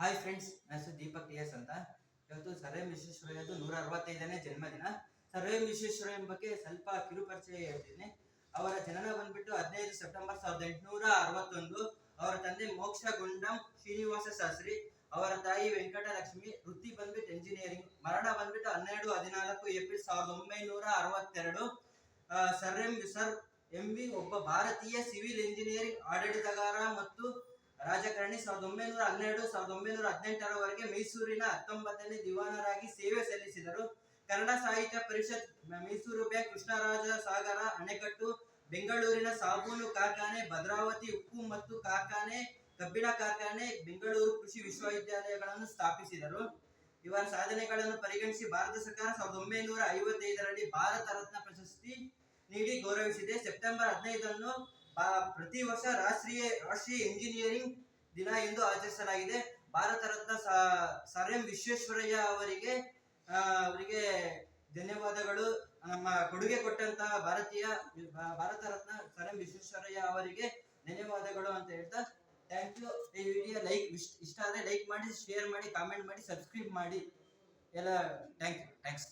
Hi friends ನನ್ನ ಹೆಸರು Deepak T S ಅಂತ. ಇವತ್ತು ಸರ್ ಎಂ ವಿಶ್ವೇಶ್ವರಯ್ಯದು ನೂರ ಅರವತ್ತೈದನೇ ಜನ್ಮದಿನ. ಸರ್ ಎಂ ವಿಶ್ವೇಶ್ವರಯ್ಯನ ಬಗ್ಗೆ ಸ್ವಲ್ಪ ಕಿರುಪರಿಚಯ ಹೇಳ್ತೀನಿ. ಅವರ ಜನನ ಬಂದ್ಬಿಟ್ಟು ಹದಿನೈದು ಸೆಪ್ಟೆಂಬರ್ ಸಾವಿರದ ಎಂಟುನೂರ ಅರವತ್ತೊಂದು ಅವರ ತಂದೆ ಮೋಕ್ಷ ಗುಂಡಂ ಶ್ರೀನಿವಾಸ ಶಾಸ್ತ್ರಿ. ಅವರ ತಾಯಿ ವೆಂಕಟಲಕ್ಷ್ಮಿ. ವೃತ್ತಿ ಬಂದ್ಬಿಟ್ಟು ಎಂಜಿನಿಯರಿಂಗ್ ಮರಣ ಬಂದ್ಬಿಟ್ಟು ಹನ್ನೆರಡು, ಹದಿನಾಲ್ಕು, ಏಪ್ರಿಲ್ ಸಾವಿರದ ಒಂಬೈನೂರ ಅರವತ್ತೆರಡು ಸರ್ ಎಂ ಸರ್ ಎಂ ಒಬ್ಬ ಭಾರತೀಯ ಸಿವಿಲ್ ಇಂಜಿನಿಯರಿಂಗ್ ಆಡಳಿತಗಾರ ಮತ್ತು ರಾಜಕಾರಣಿ ಸಾವಿರದ ಒಂಬೈನೂರ ಹನ್ನೆರಡು ಸಾವಿರದ ಒಂಬೈನೂರ ಹದಿನೆಂಟರವರೆಗೆ ಮೈಸೂರಿನ ಹತ್ತೊಂಬತ್ತನೇ ದಿವಾನರಾಗಿ ಸೇವೆ ಸಲ್ಲಿಸಿದರು. ಕನ್ನಡ ಸಾಹಿತ್ಯ ಪರಿಷತ್ ಮೈಸೂರು ಬ್ಯಾಂಕ್ ಕೃಷ್ಣರಾಜ ಸಾಗರ ಅಣೆಕಟ್ಟು, ಬೆಂಗಳೂರಿನ ಸಾಬೂನು ಕಾರ್ಖಾನೆ, ಭದ್ರಾವತಿ ಉಕ್ಕು ಮತ್ತು ಕಾರ್ಖಾನೆ, ಕಬ್ಬಿಣ ಕಾರ್ಖಾನೆ, ಬೆಂಗಳೂರು ಕೃಷಿ ವಿಶ್ವವಿದ್ಯಾಲಯಗಳನ್ನು ಸ್ಥಾಪಿಸಿದರು. ಇವರ ಸಾಧನೆಗಳನ್ನು ಪರಿಗಣಿಸಿ ಭಾರತ ಸರ್ಕಾರ ಸಾವಿರದ ಒಂಬೈನೂರ ಐವತ್ತೈದರಲ್ಲಿ ಭಾರತ ರತ್ನ ಪ್ರಶಸ್ತಿ ನೀಡಿ ಗೌರವಿಸಿದೆ. ಸೆಪ್ಟೆಂಬರ್ ಹದಿನೈದನ್ನು ಪ್ರತಿ ವರ್ಷ ರಾಷ್ಟ್ರೀಯ ರಾಷ್ಟ್ರೀಯ ಇಂಜಿನಿಯರಿಂಗ್ ದಿನ ಎಂದು ಆಚರಿಸಲಾಗಿದೆ. ಭಾರತ ರತ್ನ ಸರ್ ಎಂ ವಿಶ್ವೇಶ್ವರಯ್ಯ ಅವರಿಗೆ ಅವರಿಗೆ ಧನ್ಯವಾದಗಳು. ನಮ್ಮ ಕೊಡುಗೆ ಕೊಟ್ಟಂತಹ ಭಾರತೀಯ ಭಾರತ ರತ್ನ ಸರ್ ಎಂ ವಿಶ್ವೇಶ್ವರಯ್ಯ ಅವರಿಗೆ ಧನ್ಯವಾದಗಳು ಅಂತ ಹೇಳ್ತಾ ಥ್ಯಾಂಕ್ ಯು ಈ ವಿಡಿಯೋ ಲೈಕ್ ಇಷ್ಟ ಆದರೆ ಲೈಕ್ ಮಾಡಿ ಶೇರ್ ಮಾಡಿ ಕಾಮೆಂಟ್ ಮಾಡಿ ಸಬ್ಸ್ಕ್ರೈಬ್ ಮಾಡಿ. ಎಲ್ಲ ಥ್ಯಾಂಕ್ ಯು ಥ್ಯಾಂಕ್ಸ್